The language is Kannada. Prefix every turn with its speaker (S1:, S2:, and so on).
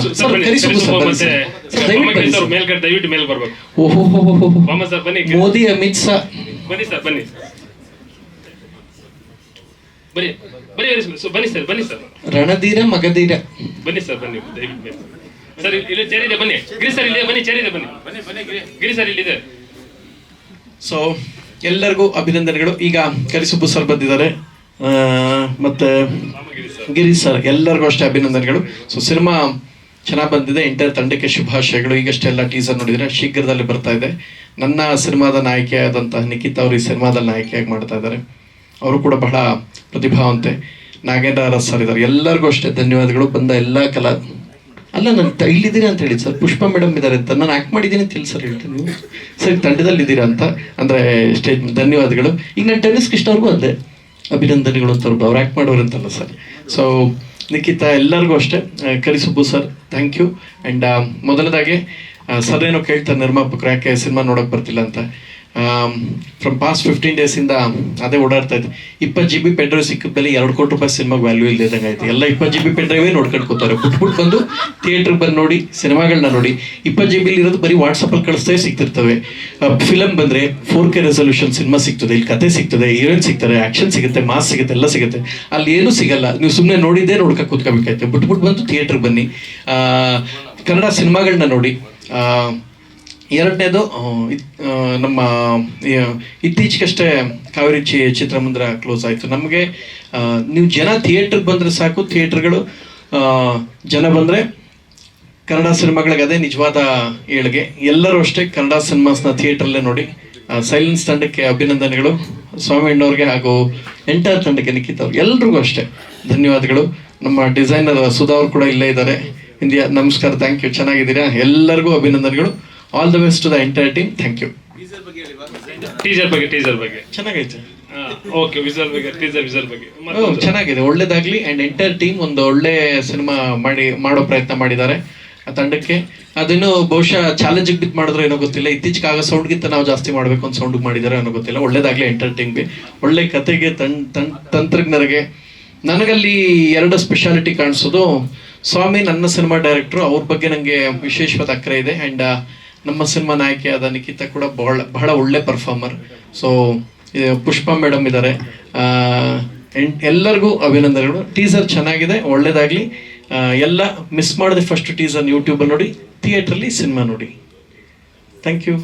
S1: ಸರ್,
S2: ದಯವಿಟ್ಟು.
S1: ಮೇಲ್ಗಡೆ ದಯವಿಟ್ಟು ಮೇಲ್ ಬರ್ಬೇಕು.
S2: ಓಹೋ
S1: ಮಾಮ ಸರ್ ಬನ್ನಿ
S2: ಮೋದಿ ಅಮಿತ್ ಶಾ.
S1: ಬನ್ನಿ ಸರ್ ಬನ್ನಿ. ಬನ್ನಿ ಬನ್ನಿ ಬನ್ನಿ ಸರ್, ಬನ್ನಿ ಸರ್ ಬನ್ನಿ ಸರ್.
S2: ರಣಧೀರ ಮಗಧೀರ.
S1: ಬನ್ನಿ ಸರ್ ಬನ್ನಿ ದಯವಿಟ್ಟು ಸರ್ ಇಲ್ಲಿ- ಚೇರಿದೆ ಇದೆ ಬನ್ನಿ. ಗಿರಿ ಸರ್ ಇಲ್ಲಿ ಬನ್ನಿ ಚೇರಿದೆ ಇದೆ ಬನ್ನಿ. ಬನ್ನಿ ಬನ್ನಿ ಗಿರಿ. ಸರ್ ಇಲ್ಲಿದೆ.
S2: ಸೊ ಎಲ್ಲರಿಗೂ ಅಭಿನಂದನೆಗಳು. ಈಗ ಕರಿಸುಬ್ಬು ಸರ್ ಬಂದಿದ್ದಾರೆ. ಆ, ಮತ್ತೆ
S1: ಗಿರಿ ಸರ್.
S2: ಗಿರಿ ಸರ್ ಎಲ್ಲರಿಗೂ ಅಷ್ಟೇ ಅಭಿನಂದನೆಗಳು. ಸೊ ಸಿನಿಮಾ ಚೆನ್ನಾಗಿ ಬಂದಿದೆ. ಇಂಟರ್ ತಂಡಕ್ಕೆ ಶುಭಾಶಯಗಳು. ಈಗಷ್ಟೆಲ್ಲ ಟೀಸರ್ ನೋಡಿದರೆ ಶೀಘ್ರದಲ್ಲಿ ಬರ್ತಾ ಇದೆ. ನನ್ನ ಸಿನಿಮಾದ ನಾಯಕಿಯಾದಂತಹ ನಿಖಿತ್ ಅವರು ಈ ಸಿನಿಮಾದಲ್ಲಿ ನಾಯಕಿಯಾಗಿ ಮಾಡ್ತಾ ಇದ್ದಾರೆ. ಅವರು ಕೂಡ ಬಹಳ ಪ್ರತಿಭಾವಂತೆ. ನಾಗೇಂದ್ರ ಅರಸ್ ಸರ್ ಇದ್ದಾರೆ. ಎಲ್ಲರಿಗೂ ಅಷ್ಟೇ ಧನ್ಯವಾದಗಳು. ಬಂದ ಎಲ್ಲ ಕಲಾ ಅಲ್ಲ ನನ್ನ ಇಲ್ಲಿದ್ದೀರಾ ಅಂತ ಹೇಳಿ ಸರ್. ಪುಷ್ಪ ಮೇಡಮ್ ಇದ್ದಾರೆ ಅಂತ. ನಾನು ಆ್ಯಕ್ಟ್ ಮಾಡಿದ್ದೀನಿ ಅಂತ ಹೇಳಿ ಸರ್ ಹೇಳ್ತೀನಿ ಸರ್ ತಂಡದಲ್ಲಿ ಇದ್ದೀರಾ ಅಂತ. ಅಂದರೆ ಸ್ಟೇಜ್ ಧನ್ಯವಾದಗಳು. ಈಗ ನಾನು ಟೆನ್ನಿಸ್ ಕೃಷ್ಣವ್ರಿಗೂ ಅಂದೆ ಅಭಿನಂದನೆಗಳು ಅಂತ ಅವ್ರು ಅವ್ರು ಆ್ಯಕ್ಟ್ ಮಾಡೋರು ಅಂತಲ್ಲ ಸರ್. ಸೊ ನಿಖಿತ ಎಲ್ಲರಿಗೂ ಅಷ್ಟೇ Karisubbu sir thank you and ಮೊದಲದಾಗೆ sir ಏನೋ ಕೇಳ್ತಾರೆ ನಿರ್ಮಾಪಕರು ಯಾಕೆ ಸಿನಿಮಾ ನೋಡೋಕೆ ಬರ್ತಿಲ್ಲ ಅಂತ. ಫ್ರಮ್ ಪಾಸ್ಟ್ ಫಿಫ್ಟೀನ್ ಡೇಸಿಂದ ಅದೇ ಓಡಾಡ್ತಾ ಇದೆ ಇಪ್ಪತ್ತು ಜಿ ಬಿ ಪೆನ್ ಸಿಕ್ಕಿದ ಮೇಲೆ ಎರಡು ಕೋಟಿ ರೂಪಾಯಿ ಸಿನಿಮಾಗೆ ವ್ಯಾಲ್ಯೂ ಇಲ್ಲದಂಗೆ ಆಯ್ತು. ಎಲ್ಲ ಇಪ್ಪತ್ತು ಜಿ ಬಿ ಪೆನ್ ಡ್ರೈವೇ ನೋಡ್ಕೊಂಡು ಕೂತಾರೆ ಬಿಟ್ಬಿಟ್ಟು ಬಂದು ಥಿಯೇಟ್ರಿಗೆ ಬಂದು ನೋಡಿ ಸಿನಿಮಾಗಳನ್ನ ನೋಡಿ, ಇಪ್ಪತ್ತು ಜಿ ಬಿಲಿ ಇರೋದು ಬರೀ ವಾಟ್ಸಪ್ಪಲ್ಲಿ ಕಳಿಸ್ತೇ ಸಿಗ್ತಿರ್ತವೆ. ಫಿಲಮ್ ಬಂದರೆ ಫೋರ್ ಕೆ ರೆಸೊಲ್ಯೂಷನ್ ಸಿನಿಮಾ ಸಿಗ್ತದೆ, ಇಲ್ಲಿ ಕತೆ ಸಿಗ್ತದೆ ಹೀರೋಯಿನ್ ಸಿಗ್ತಾರೆ ಆ್ಯಕ್ಷನ್ ಸಿಗುತ್ತೆ ಮಾಸ್ ಸಿಗುತ್ತೆ, ಎಲ್ಲ ಸಿಗುತ್ತೆ. ಅಲ್ಲಿ ಏನೂ ಸಿಗಲ್ಲ. ನೀವು ಸುಮ್ಮನೆ ನೋಡಿದ್ದೇ ನೋಡ್ಕೊಂಡು ಕೂತ್ಕೋಬೇಕಾಯ್ತು. ಬಿಟ್ಬಿಟ್ಟು ಬಂದು ಥಿಯೇಟ್ರಿಗೆ ಬನ್ನಿ. ಕನ್ನಡ ಸಿನಿಮಾಗಳನ್ನ ನೋಡಿ. ಎರಡನೇದು ನಮ್ಮ ಇತ್ತೀಚೆಗಷ್ಟೇ ಕಾವೇರಿ ಚಿ ಚಿತ್ರಮಂದಿರ ಕ್ಲೋಸ್ ಆಯಿತು. ನಮಗೆ ನೀವು ಜನ ಥಿಯೇಟ್ರಿಗೆ ಬಂದರೆ ಸಾಕು ಥಿಯೇಟ್ರ್ಗಳು ಜನ ಬಂದರೆ ಕನ್ನಡ ಸಿನಿಮಾಗಳಿಗೆ ಅದೇ ನಿಜವಾದ ಏಳಿಗೆ. ಎಲ್ಲರೂ ಅಷ್ಟೇ ಕನ್ನಡ ಸಿನಿಮಾಸ್ನ ಥಿಯೇಟ್ರಲ್ಲೇ ನೋಡಿ ಸೈಲೆನ್ಸ್ ತಂಡಕ್ಕೆ ಅಭಿನಂದನೆಗಳು. ಸ್ವಾಮಿ ಅಣ್ಣವ್ರಿಗೆ ಹಾಗೂ ಎಂಟರ್ ತಂಡಕ್ಕೆ ನಿಖಿತ್ ಅವ್ರಿಗೆ ಎಲ್ರಿಗೂ ಅಷ್ಟೇ ಧನ್ಯವಾದಗಳು. ನಮ್ಮ ಡಿಸೈನರ್ ಸುಧಾ ಅವರು ಕೂಡ ಇಲ್ಲೇ ಇದ್ದಾರೆ. ಇಂಡಿಯಾ ನಮಸ್ಕಾರ ಥ್ಯಾಂಕ್ ಯು ಚೆನ್ನಾಗಿದ್ದೀರಾ? ಎಲ್ಲರಿಗೂ ಅಭಿನಂದನೆಗಳು. All the best to the entire team thank you
S1: teaser ಬಗ್ಗೆ ಟೀಸರ್ ಬಗ್ಗೆ
S2: ಚೆನ್ನಾಗೈತೆ.
S1: ಓಕೆ ವಿಸಲ್ ಬಗ್ಗೆ ಟೀಸರ್ ವಿಸಲ್ ಬಗ್ಗೆ. ಹ್ಞೂ
S2: ಚೆನ್ನಾಗಿದೆ. ಒಳ್ಳೇದಾಗ್ಲಿ. ಅಂಡ್ ಎಂಟೈರ್ ಟೀಮ್ ಒಂದು ಒಳ್ಳೆ ಸಿನಿಮಾ ಮಾಡಿ ಮಾಡೋ ಪ್ರಯತ್ನ ಮಾಡಿದ್ದಾರೆ. ಆ ತಂಡಕ್ಕೆ. ಅದನ್ನು ಬಹುಶಃ ಚಾಲೆಂಜಿಗೆ ಬಿತ್ ಮಾಡಿದ್ರೆ ಏನೋ ಗೊತ್ತಿಲ್ಲ. ಇತ್ತೀಚೆಗೆ ಆಗ ಸೌಂಡ್ಗಿಂತ ನಾವು ಜಾಸ್ತಿ ಮಾಡಬೇಕು ಅಂತ ಸೌಂಡ್ ಮಾಡಿದ್ದಾರೆ ಅನ್ನೋ ಗೊತ್ತಿಲ್ಲ. ಒಳ್ಳೇದಾಗಲಿ ಎಂಟರ್ ಟೀಮ್ಗೆ ಒಳ್ಳೆ ಕತೆಗೆ ತನ್ ತನ್ ತಂತ್ರಜ್ಞರಿಗೆ. ನನಗಲ್ಲಿ ಎರಡು ಸ್ಪೆಷಾಲಿಟಿ ಕಾಣಿಸೋದು. ಸ್ವಾಮಿ ನನ್ನ ಸಿನಿಮಾ ಡೈರೆಕ್ಟ್ರು ಅವ್ರ ಬಗ್ಗೆ ನನಗೆ ವಿಶೇಷವಾದ ಅಕ್ಕರೆ ಇದೆ. ಆ್ಯಂಡ್ ನಮ್ಮ ಸಿನಿಮಾ ನಾಯಕಿಯಾದ ನಿಖಿತಾ ಕೂಡ ಬಹಳ ಬಹಳ ಒಳ್ಳೆ ಪರ್ಫಾರ್ಮರ್ ಸೊ ಪುಷ್ಪ ಮೇಡಮ್ ಇದ್ದಾರೆ ಎಲ್ಲರಿಗೂ ಅಭಿನಂದನೆಗಳು. ಟೀಸರ್ ಚೆನ್ನಾಗಿದೆ, ಒಳ್ಳೇದಾಗಲಿ. ಎಲ್ಲ ಮಿಸ್ ಮಾಡಿದೆ ಫಸ್ಟ್ ಟೀಸರ್ ಯೂಟ್ಯೂಬಲ್ಲಿ ನೋಡಿ ಥಿಯೇಟ್ರಲ್ಲಿ ಸಿನಿಮಾ ನೋಡಿ. Thank you